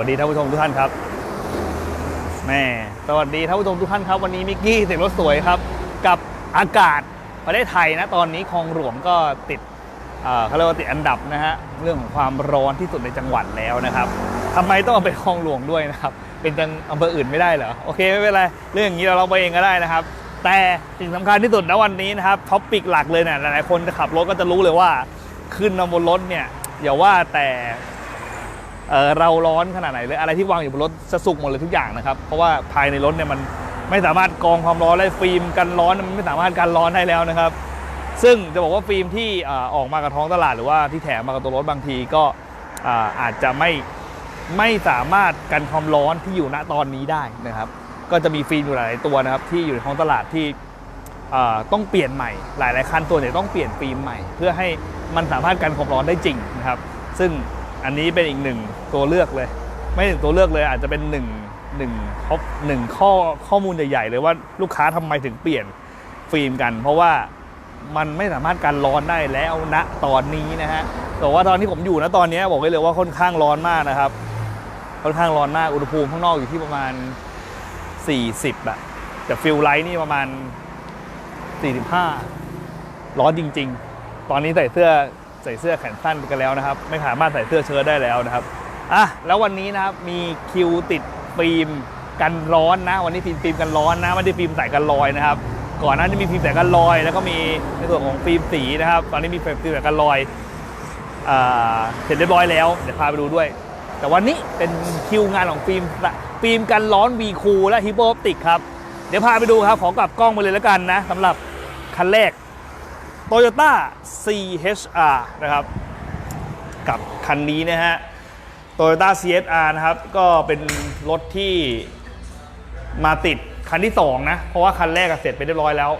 วัสดีท่านผู้ชมทุกท่านครับแม่สวัสดีท่านผู้ชมทุกท่านครับ วันนี้มิกกี้เสียงรถสวยครับ กับอากาศประเทศไทยนะตอนนี้คลองหลวงก็ติดเอ่อเขาเรียกว่าติดอันดับนะฮะเรื่องของความร้อนที่สุดในจังหวัดแล้วนะครับทำไมต้องเอาไปคลองหลวงด้วยนะครับ เป็นจังอำเภออื่นไม่ได้เหรอโอเคไม่เป็นไรเรื่องอย่างนี้เราเราไปเองก็ได้นะครับ แต่สิ่งสำคัญที่สุดณวันนี้นะครับท็อปปิกหลักเลยเนี่ยหลายๆคนจะขับรถก็จะรู้เลยว่า ขึ้นมาบนรถเนี่ยอย่าว่าแต่ เเราร้อนขนาดไหนเลยอะไรที่วางอยู่บนรถจะสุกหมดเลยทุกอย่างนะครับ เพราะว่าภายในรถเนี่ยมันไม่สามารถกรองความร้อนและฟิล์มกันร้อนมันไม่สามารถกันร้อนได้แล้วนะครับ ซึ่งจะบอกว่าฟิล์มที่อออกมากับท้องตลาดหรือว่าที่แถมมากับตัวรถบางทีก็อาอาจจะไม่ไม่สามารถกันความร้อนที่อยู่ณตอนนี้ได้นะครับ ก็จะมีฟิล์มอยู่หลายตัวนะครับ ที่อยู่ในท้องตลาดที่ต้องเปลี่ยนใหม่ หลาย ๆ คันตัวเนี่ยต้องเปลี่ยนฟิล์มใหม่ เพื่อให้มันสามารถกันความร้อนได้จริงนะครับ ซึ่ง อันนี้เป็นอีกหนึ่งตัวเลือกเลย ไม่ถึงตัวเลือกเลยอาจจะเป็นหนึ่งหนึ่งข้อหนึ่งข้อข้อมูลใหญ่ๆเลยว่าลูกค้าทำไมถึงเปลี่ยนฟิล์มกัน เพราะว่ามันไม่สามารถกันร้อนได้แล้วณตอนนี้นะฮะแต่ว่าตอนที่ผมอยู่นะตอนนี้บอกไว้เลยว่าค่อนข้างร้อนมากนะครับ ค่อนข้างร้อนมากอุณหภูมิข้างนอกอยู่ที่ประมาณ 40อะแต่ฟิลไลท์นี่ประมาณ 45 ร้อนจริง ๆ ตอนนี้ใส่เสื้อ ใส่เสื้อแขนสั้นกันแล้วนะครับ ไม่สามารถใส่เสื้อเชิ้ตได้แล้วนะครับอะแล้ววันนี้นะครับมีคิวติดฟิล์มกันร้อนนะ วันนี้ฟิล์มฟิล์มกันร้อนนะไม่ได้ฟิล์มใส่กันลอยนะครับ ก่อนหน้านี้มีฟิล์มใส่กันลอย แล้วก็มีในส่วนของฟิล์มสีนะครับ ตอนนี้มีฟิล์มใส่กันลอยอ่าเสร็จเรียบร้อยแล้วเดี๋ยวพาไปดูด้วย แต่วันนี้เป็นคิวงานของฟิล์มฟิล์มกันร้อนวีคูและฮิปโปออปติกครับเดี๋ยวพาไปดูครับขอกลับกล้องไปเลยแล้วกันนะสำหรับคันแรก Toyota CHR นะครับ กับคันนี้นะฮะ Toyota CHR นะครับ ก็เป็นรถที่มาติดคันที่ 2 นะ เพราะว่าคันแรกเสร็จไปเรียบร้อยแล้ว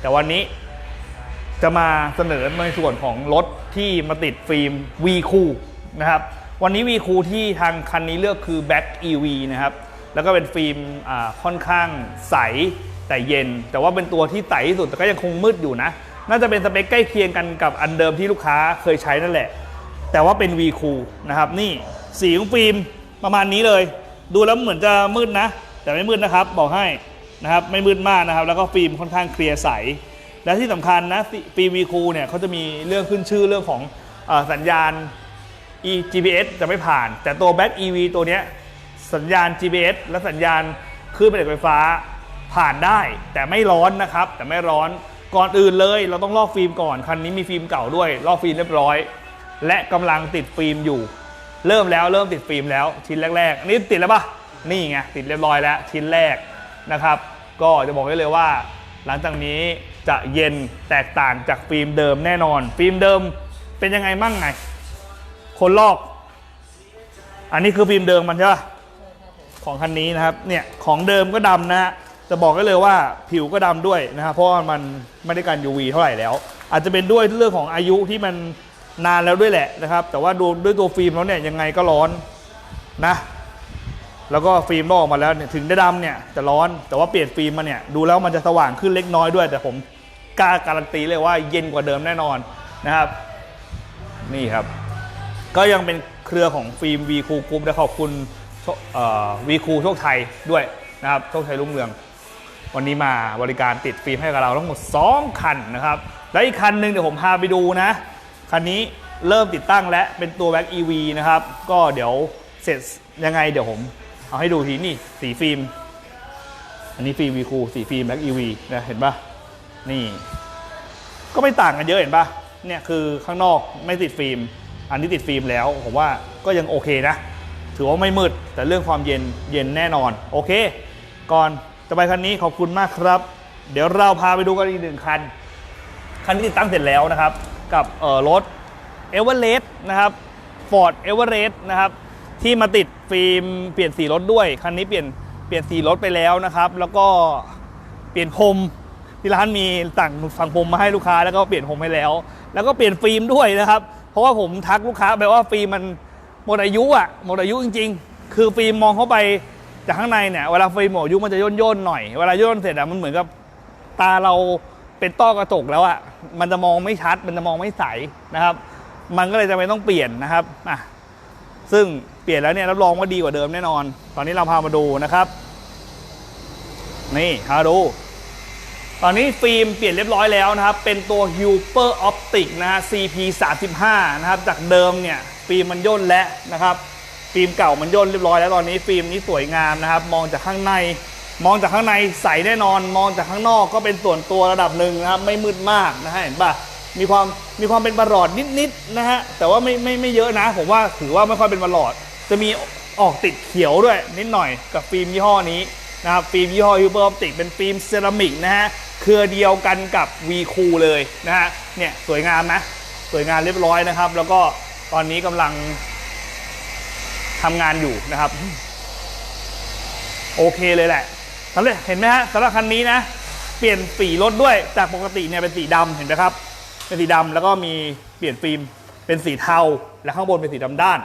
แต่วันนี้จะมาเสนอในส่วนของรถที่มาติดฟิล์ม V Cool นะครับ วันนี้ V Cool ที่ทางคันนี้เลือกคือ Back EV นะครับ แล้วก็เป็นฟิล์มอ่าค่อนข้างใสแต่เย็น แต่ว่าเป็นตัวที่ใสที่สุดแต่ก็ยังคงมืดอยู่นะ น่าจะเป็นสเปคใกล้เคียงกันกับอันเดิมที่ลูกค้าเคยใช้นั่นแหละ แต่ว่าเป็น V Cool นะครับ นี่สีของฟิล์มประมาณนี้เลย ดูแล้วเหมือนจะมืดนะ แต่ไม่มืดนะครับ บอกให้นะครับไม่มืดมากนะครับ แล้วก็ฟิล์มค่อนข้างเคลียร์ใส และที่สำคัญนะฟิล์ม V Cool เนี่ยเขาจะมีเรื่องขึ้นชื่อเรื่องของอสัญญาณ e GPS จะไม่ผ่าน แต่ตัว Back EV ตัวเนี้ยสัญญาณ GPS และสัญญาณคลื่นแม่เหล็กไฟฟ้าผ่านได้แต่ไม่ร้อนนะครับ แต่ไม่ร้อน ก่อนอื่นเลย เราต้องลอกฟิล์มก่อน คันนี้มีฟิล์มเก่าด้วย ลอกฟิล์มเรียบร้อย และกำลังติดฟิล์มอยู่ เริ่มแล้วเริ่มติดฟิล์มแล้วชิ้นแรก ๆนนี้ติดแล้วปะนี่ไงติดเรียบร้อยแล้วชิ้นแรกนะครับ ก็จะบอกได้เลยว่า หลังจากนี้จะเย็นแตกต่างจากฟิล์มเดิมแน่นอน ฟิล์มเดิมเป็นยังไงมั่งไง คนลอก อันนี้คือฟิล์มเดิมมันใช่ปะของคันนี้นะครับเนี่ยของเดิมก็ดำนะฮะ จะบอกได้เลยว่าผิวก็ดำด้วยนะครับเพราะมันไม่ได้กัน UV เท่าไหร่แล้ว อาจจะเป็นด้วยเรื่องของอายุที่มันนานแล้วด้วยแหละนะครับ แต่ว่าดูด้วยตัวฟิล์มแล้วเนี่ยยังไงก็ร้อนนะ แล้วก็ฟิล์มลอกออกมาแล้วถึงจะดำเนี่ยจะร้อนแต่ว่าเปลี่ยนฟิล์มมาเนี่ยดูแล้วมันจะสว่างขึ้นเล็กน้อยด้วย แต่ผมกล้าการันตีเลยว่าเย็นกว่าเดิมแน่นอนนะครับ นี่ครับ ก็ยังเป็นเครือของฟิล์มวีคูกรุ๊ปและขอบคุณวีคูโชคชัยด้วยนะครับโชคชัยรุ่งเรือง วันนี้มาบริการติดฟิล์มให้กับเราทั้งหมด 2 คันนะครับ และอีกคันหนึ่งเดี๋ยวผมพาไปดูนะ คันนี้เริ่มติดตั้งและเป็นตัวแบ็ก EV นะครับ ก็เดี๋ยวเสร็จยังไงเดี๋ยวผม เอาให้ดูทีนี่สีฟิล์ม อันนี้ฟิล์มวีคูสีฟิล์มแบ็ก EV นะเห็นปะนี่ ก็ไม่ต่างกันเยอะเห็นปะเนี่ยคือข้างนอกไม่ติดฟิล์ม อันนี้ติดฟิล์มแล้วผมว่าก็ยังโอเคนะ ถือว่าไม่มืดแต่เรื่องความเย็นเย็นแน่นอน โอเค ก่อนะไปคันนี้ขอบคุณมากครับ เดี๋ยวเราพาไปดูกันอีกหนึ่งคัน คันที่ติดตั้งเสร็จแล้วนะครับ กับเออรถเอเวอเรสต์นะครับ Ford e v e r e s t นะครับที่มาติดฟิล์มเปลี่ยนสีรถด้วย คันนี้เปลี่ยนเปลี่ยนสีรถไปแล้วนะครับ แล้วก็เปลี่ยนพรมที่ร้านมีสั่งสั่งพรมมาให้ลูกค้าแล้วก็เปลี่ยนพรมให้แล้ว แล้วก็เปลี่ยนฟิล์มด้วยนะครับ เพราะว่าผมทักลูกค้าไปว่าฟิล์มมันหมดอายุอะหมดอายุจริง ๆ คือฟิล์มมองเข้าไป จากข้างในเนี่ยเวลาฟิล์มหมอยุมันจะย่นย่นๆหน่อย เวลาย่นเสร็จอะมันเหมือนกับตาเราเป็นต้อกระจกแล้วอะมันจะมองไม่ชัด มันจะมองไม่ใสนะครับ มันก็เลยจะไม่ต้องเปลี่ยนนะครับอะซึ่งเปลี่ยนแล้วเนี่ยรับรองว่าดีกว่าเดิมแน่นอน ตอนนี้เราพามาดูนะครับ นี่พาดูตอนนี้ฟิล์มเปลี่ยนเรียบร้อยแล้วนะครับ เป็นตัว Huper Optic นะฮะ CP 35นะครับ จากเดิมเนี่ยฟิล์มมันย่นและนะครับ ฟิล์มเก่ามันย่นเรียบร้อยแล้วตอนนี้ฟิล์มนี้สวยงามนะครับ มองจากข้างใน มองจากข้างในใสแน่นอน มองจากข้างนอกก็เป็นส่วนตัวระดับหนึ่งนะครับ ไม่มืดมากนะฮะเห็นปะมีความมีความเป็นประหลอดนิดๆนะฮะแต่ว่าไม่ไม่ไม่เยอะนะ ผมว่าถือว่าไม่ค่อยเป็นประหลอด จะมีออกติดเขียวด้วยนิดหน่อยกับฟิล์มยี่ห้อนี้นะครับฟิล์มยี่ห้อ Huber Optic เป็นฟิล์มเซรามิกนะฮะเครือเดียวกันกับ V Cool เลยนะฮะเนี่ยสวยงามนะสวยงามเรียบร้อยนะครับ แล้วก็ตอนนี้กำลัง ทำงานอยู่นะครับ โอเคเลยแหละสำเร็จเห็นไหมฮะสำหรับคันนี้นะ เปลี่ยนสีรถด้วยจากปกติเนี่ยเป็นสีดำเห็นไหมครับ เป็นสีดำแล้วก็มีเปลี่ยนฟิล์มเป็นสีเทาและข้างบนเป็นสีดำด้าน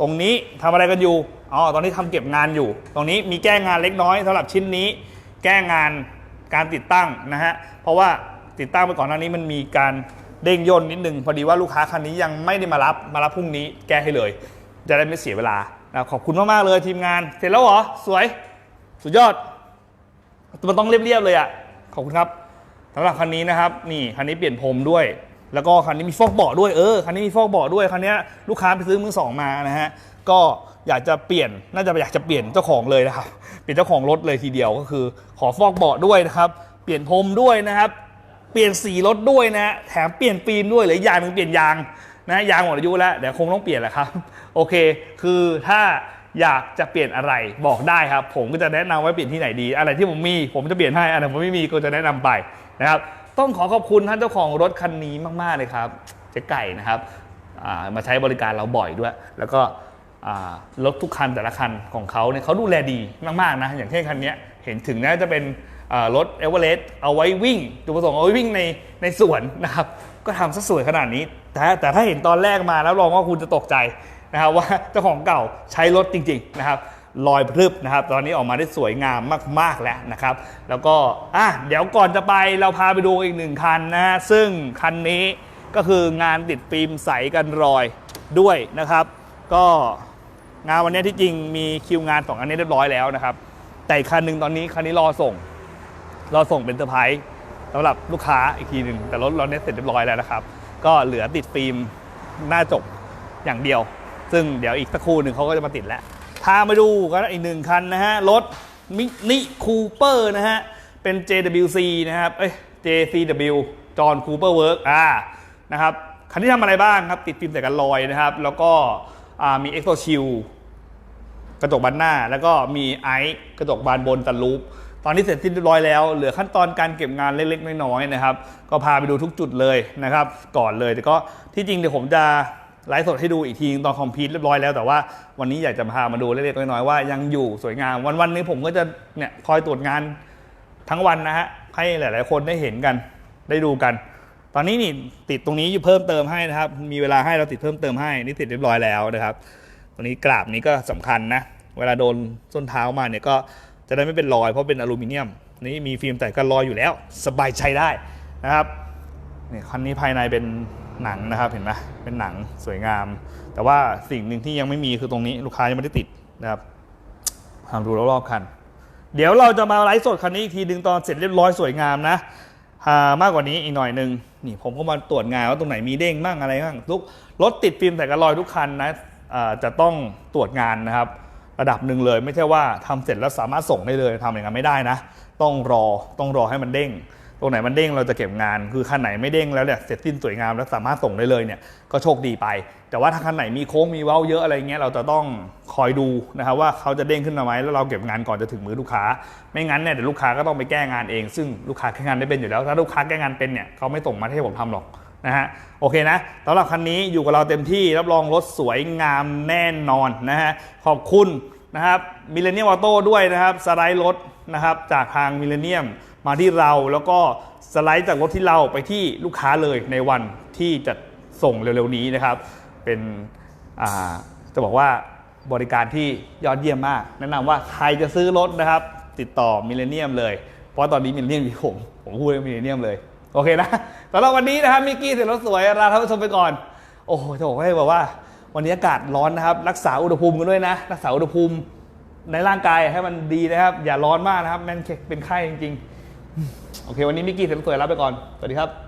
ตรงนี้ทำอะไรกันอยู่อ๋อตอนนี้ทำเก็บงานอยู่ ตรงนี้มีแก้งานเล็กน้อยสำหรับชิ้นนี้ แก้งานการติดตั้งนะฮะเพราะว่าติดตั้งไปก่อนหน้านี้มันมีการเด้งย่นนิดนึงพอดีว่าลูกค้าคันนี้ยังไม่ได้มารับมารับพรุ่งนี้แก้ให้เลย จะได้ไม่เสียเวลานะขอบคุณมาก ๆ เลยทีมงาน เสร็จแล้วเหรอ สวย สุดยอด มันต้องเรียบ ๆ เลยอะ ขอบคุณครับสำหรับคันนี้นะครับ นี่คันนี้เปลี่ยนพรมด้วย แล้วก็คันนี้มีฟอกเบาะด้วย เออ คันนี้มีฟอกเบาะด้วย คันนี้ลูกค้าไปซื้อมือสองมานะฮะ ก็อยากจะเปลี่ยน น่าจะอยากจะเปลี่ยนเจ้าของเลยนะครับ เปลี่ยนเจ้าของรถเลยทีเดียวก็คือ ขอฟอกเบาะด้วยนะครับ เปลี่ยนพรมด้วยนะครับ เปลี่ยนสีรถด้วยนะ แถมเปลี่ยนฟิล์มด้วยหรือยางหนึ่งเปลี่ยนยาง นะยางหมดอายุแล้วเดี๋ยวคงต้องเปลี่ยนแหละครับ โอเค คือถ้าอยากจะเปลี่ยนอะไรบอกได้ครับ ผมก็จะแนะนำว่าเปลี่ยนที่ไหนดี อะไรที่ผมมีผมจะเปลี่ยนให้อะไรผมไม่มีก็จะแนะนำไปนะครับต้องขอขอบคุณท่านเจ้าของรถคันนี้มาก ๆ เลยครับเจ๊ไก่นะครับามาใช้บริการเราบ่อยด้วย แล้วก็รถทุกคันแต่ละคันของเขาเนี่ยเขาดูแลดีมากๆนะอย่างเช่นคันนี้เห็นถึงน่าจะเป็นรถเอเวอเรสต์เอาไว้วิ่งจุดประสงค์เอาไว้วิ่งในในสวนนะครับ ก็ทำซะสวยขนาดนี้ แต่แต่ถ้าเห็นตอนแรกมาแล้วลองว่าคุณจะตกใจนะครับว่าเจ้าของเก่าใช้รถจริง ๆ นะครับลอยพรึบนะครับ ตอนนี้ออกมาได้สวยงามมาก ๆ แล้วนะครับ แล้วก็อะเดี๋ยวก่อนจะไปเราพาไปดูอีกหนึ่งคันนะซึ่งคันนี้ก็คืองานติดฟิล์มใสกันรอยด้วยนะครับ ก็งานวันนี้ที่จริงมีคิวงานสองอันนี้เรียบร้อยแล้วนะครับ แต่คันหนึ่งตอนนี้คันนี้รอส่ง รอส่งเป็นเซอร์ไพรส์ สำหรับลูกค้าอีกทีหนึ่งแต่รถเราเนี่ยเสร็จเรียบร้อยแล้วนะครับ ก็เหลือติดฟิล์มหน้าจบอย่างเดียว ซึ่งเดี๋ยวอีกสักครู่หนึ่งเขาก็จะมาติดแล้วพามาดูกันอีกหนึ่งคันนะฮะรถมินิคูเปอร์นะฮะเป็น JWC นะครับเอ้ย JCW จอห์นคูเปอร์เวิร์กอ่านะครับคันที่ทำอะไรบ้างครับ ติดฟิล์มใส่กันรอยนะครับ แล้วก็มี Exo Shield กระจกบานหน้า แล้วก็มีไอซ์กระจกบานบนตันลูป อนนี้เสร็จสิ้นเรียบร้อยแล้ว เหลือขั้นตอนการเก็บงานเล็กๆน้อยๆนะครับ ก็พาไปดูทุกจุดเลยนะครับ ก่อนเลยแต่ก็ที่จริงเดี๋ยวผมจะไลฟ์สดให้ดูอีกทีตอนคอมพิวเรียบร้อยแล้วแต่ว่าวันนี้อยากจะพามาดูเล็กๆน้อยๆว่ายังอยู่สวยงามวันๆนี้ผมก็จะเนี่ยคอยตรวจงานทั้งวันนะฮะให้หลาย ๆ คนได้เห็นกันได้ดูกัน ตอนนี้นี่ติดตรงนี้อยู่เพิ่มเติมให้นะครับ มีเวลาให้เราติดเพิ่มเติมให้นี่ติดเรียบร้อยแล้วนะครับตัวนี้กราบนี้ก็สำคัญนะเวลาโดนส้นเท้ามาเนี่ยก็ จะได้ไม่เป็นรอยเพราะเป็นอลูมิเนียม นี่มีฟิล์มแต่กันรอยอยู่แล้ว สบายใจได้นะครับนี่คันนี้ภายในเป็นหนังนะครับเห็นไหมเป็นหนังสวยงาม แต่ว่าสิ่งหนึ่งที่ยังไม่มีคือตรงนี้ลูกค้ายังไม่ได้ติดนะครับทำดูรอบๆคัน เดี๋ยวเราจะมาไลฟ์สดคันนี้อีกทีดึงตอนเสร็จเรียบร้อยสวยงามนะามากกว่านี้อีกหน่อยหนึ่งนี่ผมก็มาตรวจงานว่าตรงไหนมีเด้งบ้างอะไรบ้างทุกรถติดฟิล์มแต่กันรอยทุกคันนะจะต้องตรวจงานนะครับ ระดับหนึ่งเลย ไม่ใช่ว่าทำเสร็จแล้วสามารถส่งได้เลยทำอย่างนั้นไม่ได้นะ ต้องรอต้องรอให้มันเด้ง ตรงไหนมันเด้งเราจะเก็บงาน คือคันไหนไม่เด้งแล้วเนี่ยเสร็จสิ้นสวยงามแล้วสามารถส่งได้เลยเนี่ยก็โชคดีไป แต่ว่าถ้าคันไหนมีโค้งมีเว้าเยอะอะไรเงี้ยเราจะต้องคอยดูนะครับว่าเขาจะเด้งขึ้นมาไหมแล้วเราเก็บงานก่อนจะถึงมือลูกค้า ไม่งั้นเนี่ยเดี๋ยวลูกค้าก็ต้องไปแก้งานเอง ซึ่งลูกค้าแก้งานได้เป็นอยู่แล้ว ถ้าลูกค้าแก้งานเป็นเนี่ยเขาไม่ส่งมาให้ผมทำหรอก นะฮะโอเคนะสำหรับคันนี้อยู่กับเราเต็มที่รับรองรถสวยงามแน่นอนนะฮะขอบคุณนะครับมิเลเนียมออโต้ด้วยนะครับสไลด์รถนะครับจากทางมิเลเนียมมาที่เราแล้วก็สไลด์จากรถที่เราไปที่ลูกค้าเลยในวันที่จะส่งเร็วๆนี้นะครับ เป็นจะบอกว่าบริการที่ยอดเยี่ยมมาก แนะนำว่าใครจะซื้อรถนะครับ ติดต่อมิเลเนียมเลย เพราะตอนนี้มิเลเนียมมีผม ผมพูดเรื่องมิเลเนียมเลย โอเคนะสำหรับวันนี้นะครับมิกกี้เสร็จรถสวยลาท่านผู้ชมไปก่อน โอ้โหจะบอกให้บอกว่า วันนี้อากาศร้อนนะครับ รักษาอุณหภูมิกันด้วยนะ รักษาอุณหภูมิในร่างกายให้มันดีนะครับ อย่าร้อนมากนะครับแม่นเป็นไข้จริงๆ โอเค วันนี้มิกกี้เสริมสวยลาไปก่อน สวัสดีครับ